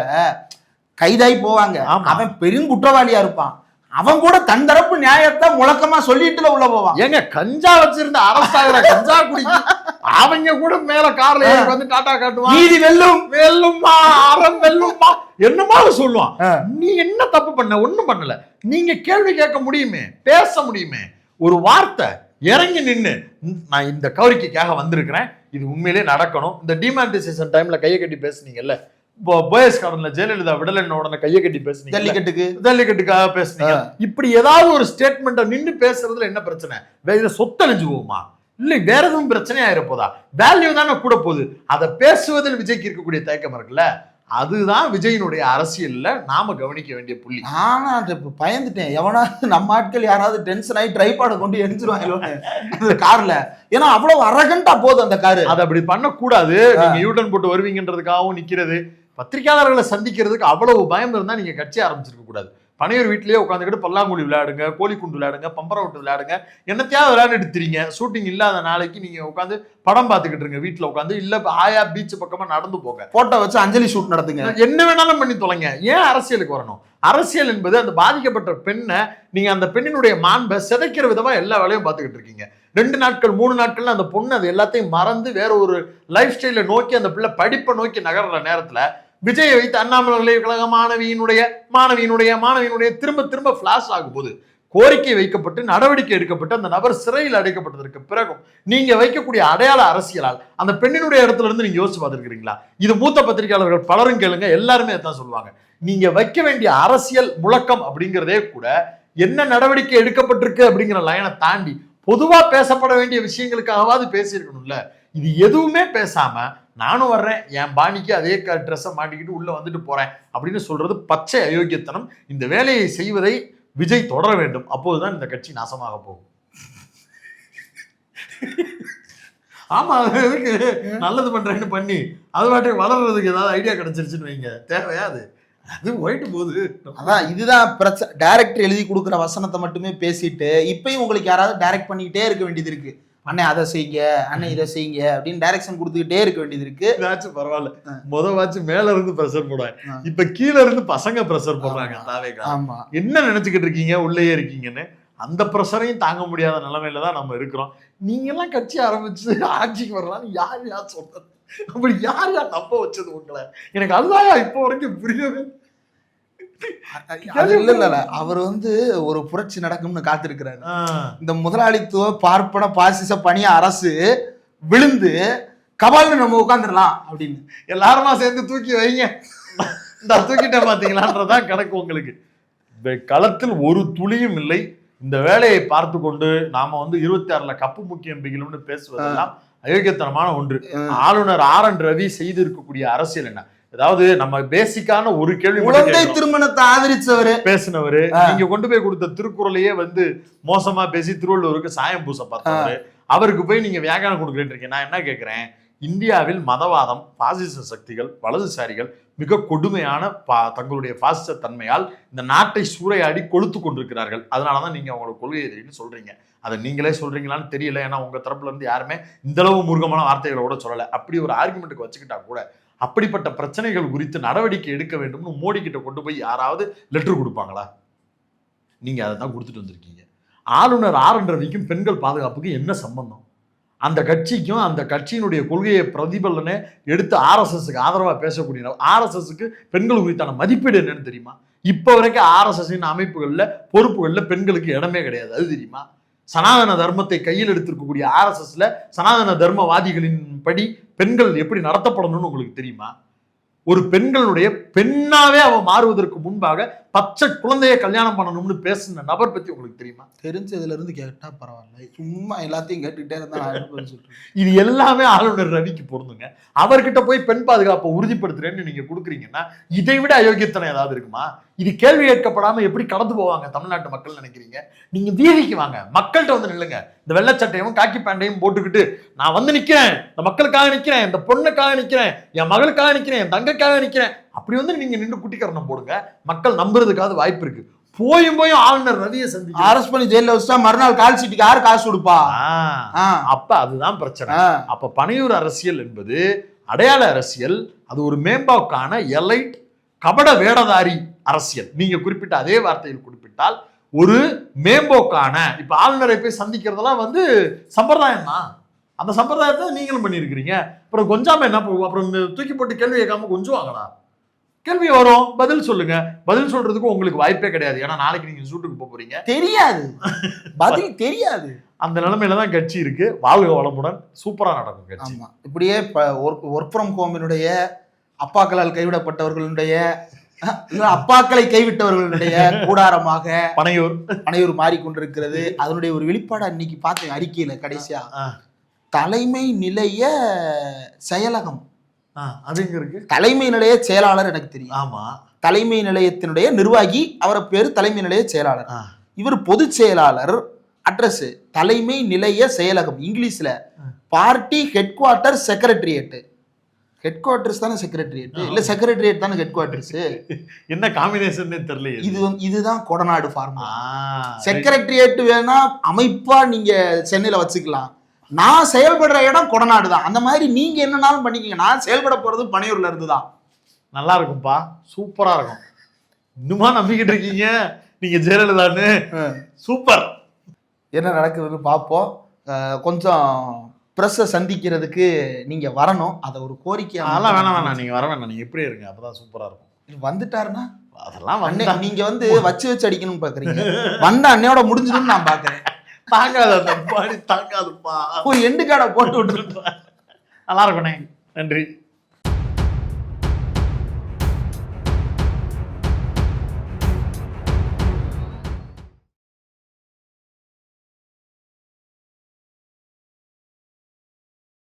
கைதாகி போவாங்க. அவன் பெருங்குற்றவாளியா இருப்பான். அவன் கூட தன் தரப்பு நியாயத்தை முழக்கமா சொல்லிட்டுல உள்ள போவான். ஏங்க கஞ்சா வச்சிருந்த அரசாகிற கஞ்சா குடிக்கு. அவங்க கூட மேல கார்ல ஏறி வந்து டாடா காட்டுவான். நீதி வெல்லும். வெல்லும்மா அறம் வெல்லும்மா. என்னமா சொல்லுவான். நீ என்ன தப்பு பண்ண? ஒண்ணும் பண்ணல. நீங்க கேள்வி கேட்க முடியுமே பேச முடியுமே. ஒரு வார்த்தை இறங்கி நின்னு. "ம், நான் இந்த கோரிக்கைக்காக வந்திருக்கிறேன். இது உண்மையிலே நடக்கணும். இந்த டிமானிட்டைசேஷன் டைம்ல கையை கட்டி பேசுனீங்கல்ல? போயஸ் கார்டன்ல ஜெயலலிதா விடலன்ன உடனே கையை கட்டி பேசுனீங்க ஜல்லிக்கட்டுக்கு. ஜல்லிக்கட்டுக்காக பேசுனீங்க. இப்படி ஏதாவது ஒரு ஸ்டேட்மெண்ட்டை நின்னு பேசுறதுல என்ன பிரச்சனை? வேற சொத்தழிஞ்சு போகுமா? இல்லை வேற எதுவும் பிரச்சனை ஆயிரப்போதா வேல்யூ தானே கூட போகுது. அதை பேசுவதில் விஜய்க்கு இருக்கக்கூடிய தயக்கம் இருக்குல்ல? அதுதான் விஜயினுடைய அரசியல்ல நாம கவனிக்க வேண்டிய புள்ளி. ஆனா அது பயந்துட்டேன். எவனாவது நம்ம ஆட்கள் யாராவது டென்ஷன் ஆகி ட்ரைபாட கொண்டு எரிஞ்சிருவாங்க கார்ல. ஏன்னா அவ்வளவு அரகண்டா போகுது அந்த காரு. அதை அப்படி பண்ணக்கூடாது. நீங்க யூட்டன் போட்டு வருவீங்கன்றதுக்காகவும் நிக்கிறது. பத்திரிகையாளர்களை சந்திக்கிறதுக்கு அவ்வளவு பயம் இருந்தா நீங்க கட்சி ஆரம்பிச்சிருக்க கூடாது. பனையூர் வீட்லயே உட்காந்துக்கிட்டு பல்லாங்குழி விளையாடுங்க கோழிக்குண்டு விளையாடுங்க பம்பரம் விட்டு விளையாடுங்க. என்னத்தையாவது விளையாண்டுட்டு திரிங்க. ஷூட்டிங் இல்லாத நாளைக்கு நீங்க உட்காந்து படம் பார்த்துக்கிட்டு இருங்க. வீட்டுல உட்காந்து இல்ல ஆயா பீச் பக்கமா நடந்து போங்க. போட்டோ வச்சு அஞ்சலி ஷூட் நடத்துங்க. என்ன வேணாலும் பண்ணி தொலைங்க. ஏன் அரசியலுக்கு வரணும்? அரசியல் என்பது அந்த பாதிக்கப்பட்ட பெண்ணை நீங்க அந்த பெண்ணினுடைய மாண்பை சிதைக்கிற விதமா எல்லா வேலையும் பார்த்துக்கிட்டு இருக்கீங்க. ரெண்டு நாட்கள் மூணு நாட்கள்ல அந்த பொண்ணு அது எல்லாத்தையும் மறந்து வேற ஒரு லைஃப் ஸ்டைலை நோக்கி அந்த பிள்ளை படிப்பை நோக்கி நகர்ற நேரத்துல விஜயை வைத்து அண்ணாமலை பல்கலைக்கழக மாணவியினுடைய மாணவியினுடைய மாணவியினுடைய திரும்ப திரும்ப ஃபிளாஷ் ஆகும்போது கோரிக்கை வைக்கப்பட்டு நடவடிக்கை எடுக்கப்பட்டு அந்த நபர் சிறையில் அடைக்கப்பட்டதற்கு பிறகும் நீங்க வைக்கக்கூடிய அடையாள அரசியலால் அந்த பெண்ணினுடைய இடத்துல இருந்து நீங்க யோசிச்சு பார்த்திருக்கிறீங்களா? இது மூத்த பத்திரிகையாளர்கள் பலரும் கேளுங்க எல்லாருமே அதான் சொல்லுவாங்க. நீங்க வைக்க வேண்டிய அரசியல் முழக்கம் அப்படிங்கிறதே கூட என்ன நடவடிக்கை எடுக்கப்பட்டிருக்கு அப்படிங்கிற லைனை தாண்டி பொதுவா பேசப்பட வேண்டிய விஷயங்களுக்காகவாது பேசியிருக்கணும்ல. இது எதுவுமே பேசாம நானும் வர்றேன் என் பாணிக்கு அதே ட்ரெஸ்ஸை மாட்டிக்கிட்டு உள்ளே வந்துட்டு போகிறேன் அப்படின்னு சொல்கிறது பச்சை அயோக்கியத்தனம். இந்த வேலையை செய்வதை விஜய் தொடர வேண்டும். அப்போதுதான் இந்த கட்சி நாசமாக போகும். ஆமா அது எதுக்கு நல்லது பண்றேன்னு பண்ணி அது பாட்டுக்கு வளர்றதுக்கு ஏதாவது ஐடியா கிடைச்சிருச்சுன்னு வைங்க. தேவையா அது? அது போயிட்டு போகுது. அதான் இதுதான் பிரச்சனை டேரக்டர் எழுதி கொடுக்குற வசனத்தை மட்டுமே பேசிட்டு இப்பயும் உங்களுக்கு யாராவது டைரக்ட் பண்ணிக்கிட்டே இருக்க வேண்டியது இருக்கு. அண்ணே அதை செய்யுங்க அண்ணே இதை செய்யுங்க அப்படின்னு டைரக்ஷன் கொடுத்துக்கிட்டே இருக்க வேண்டியது இருக்கு. இதாச்சும் பரவாயில்ல. முத வாச்சு மேல இருந்து ப்ரெஷர் போடுவாங்க. இப்ப கீழ இருந்து பசங்க ப்ரெஷர் போடுறாங்க. தாவேக்கா. ஆமா. என்ன நினைச்சுக்கிட்டு இருக்கீங்க? உள்ளேயே இருக்கீங்கன்னு. அந்த ப்ரெஷரையும் தாங்க முடியாத நிலைமையில தான் நம்ம இருக்கிறோம். நீங்க எல்லாம் கட்சி ஆரம்பிச்சு ஆட்சிக்கு வரலாம்னு யார் யார் சொல்றது அப்படி யார் யார் நம்ப வச்சது உங்களை? எனக்கு அதுதான் இப்போ வரைக்கும் புரியவே அது இல்ல இல்ல அவர் வந்து ஒரு புரட்சி நடக்கும்னு காத்திருக்கிறாரு. இந்த முதலாளித்துவ பார்ப்பன பாசிச பணிய அரசு விழுந்து கபால்னு நம்ம உட்காந்துடலாம் அப்படின்னு. எல்லாருமா சேர்ந்து தூக்கி வைங்க. இந்த தூக்கிட்டேன் பாத்தீங்களான்றதான் கணக்கு உங்களுக்கு. இந்த களத்தில் ஒரு துளியும் இல்லை. இந்த வேலையை பார்த்து கொண்டு நாம வந்து இருபத்தி ஆறுல கப்பு முக்கியம் பிகிலும்னு பேசுவதெல்லாம் அயோக்கியத்தனமான ஒன்று. ஆளுநர் ஆர் என் ரவி செய்து இருக்கக்கூடிய அரசியல் என்ன? அதாவது நம்ம பேசிக்கான ஒரு கேள்வி குழந்தை. திருமணத்தை ஆதரிச்சவரு. பேசினவரு. நீங்க கொண்டு போய் கொடுத்த திருக்குறளையே வந்து மோசமா பேசி திருவள்ளுவருக்கு சாயம் பூச பார்த்தவரு. அவருக்கு போய் நீங்க வியாக்கியானம் இருக்கீங்க. நான் என்ன கேட்கிறேன்? இந்தியாவில் மதவாதம் பாசிச சக்திகள் வலதுசாரிகள் மிக கொடுமையான பா தங்களுடைய பாசிச தன்மையால் இந்த நாட்டை சூறையாடி கொளுத்து கொண்டிருக்கிறார்கள். அதனால தான் நீங்கள் அவங்களோட கொள்கை எதிரின்னு சொல்றீங்க. அதை நீங்களே சொல்றீங்களான்னு தெரியல. ஏன்னா உங்க தரப்புல இருந்து யாருமே இந்த அளவு முருகமான வார்த்தைகளை கூட சொல்லலை. அப்படி ஒரு ஆர்குமெண்ட்டுக்கு வச்சுக்கிட்டா கூட அப்படிப்பட்ட பிரச்சனைகள் குறித்து நடவடிக்கை எடுக்க வேண்டும்னு மோடி கிட்ட கொண்டு போய் யாராவது லெட்டர் கொடுப்பாங்களா? நீங்க அதை தான் கொடுத்துட்டு வந்திருக்கீங்க. ஆளுநர் ஆர் என் ரவிக்கும் பெண்கள் பாதுகாப்புக்கு என்ன சம்பந்தம்? அந்த கட்சிக்கும் அந்த கட்சியினுடைய கொள்கையை பிரதிபலனை எடுத்து ஆர்எஸ்எஸ்க்கு ஆதரவாக பேசக்கூடிய ஆர்எஸ்எஸ்க்கு பெண்கள் குறித்தான மதிப்பீடு என்னன்னு தெரியுமா? இப்போ வரைக்கும் ஆர்எஸ்எஸ்ஸின் அமைப்புகளில் பொறுப்புகளில் பெண்களுக்கு இடமே கிடையாது. அது தெரியுமா? சனாதன தர்மத்தை கையில் எடுத்திருக்கக்கூடிய ஆர்எஸ்எஸ்ல சனாதன தர்மவாதிகளின் படி பெண்கள் எப்படி நடத்தப்படணும்னு உங்களுக்கு தெரியுமா? ஒரு பெண்களுடைய பெண்ணாவே அவ மாறுவதற்கு முன்பாக பச்சை குழந்தைய கல்யாணம் பண்ணணும்னு பேசின நபர் பத்தி உங்களுக்கு தெரியுமா? தெரிஞ்சதுல இருந்து கேட்டா பரவாயில்ல. சும்மா எல்லாத்தையும் கேட்டுக்கிட்டே இருந்தா இது எல்லாமே ஆளுநர் ரவிக்கு பொருந்துங்க. அவர்கிட்ட போய் பெண் பாதுகாப்பை உறுதிப்படுத்துறேன்னு நீங்க கொடுக்குறீங்கன்னா இதை விட அயோக்கியத்தனம் ஏதாவது இருக்குமா? இது கேள்வி கேட்கப்படாம எப்படி கடந்து போவாங்க தமிழ்நாட்டு மக்கள் நினைக்கிறீங்க? நீங்க வீதிக்கு வாங்க. மக்கள்கிட்ட வந்து நில்லுங்க. இந்த வெள்ளச்சட்டையும் காக்கி பேண்டையும் போட்டுக்கிட்டு நான் வந்து நிக்கிறேன். இந்த மக்களுக்காக நிக்கிறேன். இந்த பொண்ணுக்காக நிக்கிறேன். என் மகளுக்காக நிக்கிறேன். என் தங்கைக்காக நிக்கிறேன். அப்படி வந்து நீங்க நின்று குட்டிக்கரணம் போடுங்க. மக்கள் நம்புறதுக்காவது வாய்ப்பு இருக்கு. போயும் போயும் ஆளுநர் ரவியை சந்திக்க அரெஸ்ட் பண்ணி ஜெயில வச்சா மறுநாள் கால் சீட்டுக்கு யாரு காசு கொடுப்பா? அப்ப அதுதான் பிரச்சனை. அப்ப பனையூர் அரசியல் என்பது அடையாள அரசியல். அது ஒரு மேம்பாவுக்கான எலைட் கபட வேடதாரி அரசியல். நீங்க குறிப்பிட்ட அதே வார்த்தையில் குறிப்பிட்டால் ஒரு மேம்போக்கான இப்ப ஆளுநரை போய் சந்திக்கிறதெல்லாம் வந்து சம்பிரதாயம் தான் அந்த சம்பிரதாயத்தை நீங்களும் பண்ணியிருக்கிறீங்க. அப்புறம் கொஞ்சாம என்ன அப்புறம் தூக்கி போட்டு கேள்வி கேட்காம கொஞ்சுவாங்களா? கேள்வி வரும். பதில் சொல்லுங்க. பதில் சொல்றதுக்கு உங்களுக்கு வாய்ப்பே கிடையாது. ஏன்னா நாளைக்கு நீங்க ஷூட்டுக்கு போக போறீங்க. தெரியாது. பதில் தெரியாது. அந்த நிலைமையில தான் கட்சி இருக்கு. வாழ்க வளமுடன். சூப்பரா நடக்கும் கட்சி. ஆமா. இப்படியே இப்ப ஒர்க் ஃப்ரம் ஹோமினுடைய அப்பாக்களால் கைவிடப்பட்டவர்களுடைய அப்பாக்களை கைவிட்டவர்களுடைய கூடாரமாக பனையூர். அனைவரும் மாறிக்கொண்டிருக்கிறது. அதனுடைய ஒரு வெளிப்பாடு அன்னைக்கு பார்த்தேன் அறிக்கையில கடைசியா. தலைமை நிலைய செயலகம். இருக்கு தலைமை நிலைய செயலாளர் எனக்கு தெரியும். ஆமா. தலைமை நிலையத்தினுடைய நிர்வாகி அவரை பேரு தலைமை நிலைய செயலாளர். இவர் பொதுச் செயலாளர் அட்ரஸ் தலைமை நிலைய செயலகம் இங்கிலீஷ்ல. Party headquarter secretariat headquarters தானே செக்ரட்டரியேட் இல்ல செக்ரட்டரியேட் தானே ஹெட் குவார்ட்டர்ஸ் என்ன காம்பினேஷன் தெரியல இது இதுதான் கொடநாடு செக்ரட்டரி செக்ரட்டரியேட் வேணா அமைப்பா நீங்க சென்னையில வச்சுக்கலாம். நான் செயல்படுற இடம் கொடநாடு தான். அந்த மாதிரி நீங்க என்னனாலும் பண்ணிக்கங்க. நான் செயல்பட போறது பனையூர்ல இருந்து தான் நல்லா இருக்கும்பா. சூப்பரா இருக்கும். இன்னுமா நம்பிக்கிட்டு இருக்கீங்க? நீங்க ஜெயலலிதான்னு. சூப்பர். என்ன நடக்குதுன்னு பார்ப்போம். கொஞ்சம் ப்ரெஸ்ஸை சந்திக்கிறதுக்கு நீங்க வரணும். அதை ஒரு கோரிக்கை அதெல்லாம் வேணாம் வேணாம். நீங்க வர வேணாம். நீங்க எப்படி இருங்க. அப்பதான் சூப்பரா இருக்கும். வந்துட்டாருன்னா? அதெல்லாம் நீங்க வந்து வச்சு வச்சு அடிக்கணும்னு பாக்குறீங்க. வந்த அன்னையோட முடிஞ்சிடும் நான் பாக்குறேன். தாங்காது அந்த பாடி தாங்காதுப்பா ஒரு எண்டு காடை போட்டு விட்டுருப்பேன் நல்லா இருக்கும்ண்ணே நன்றி.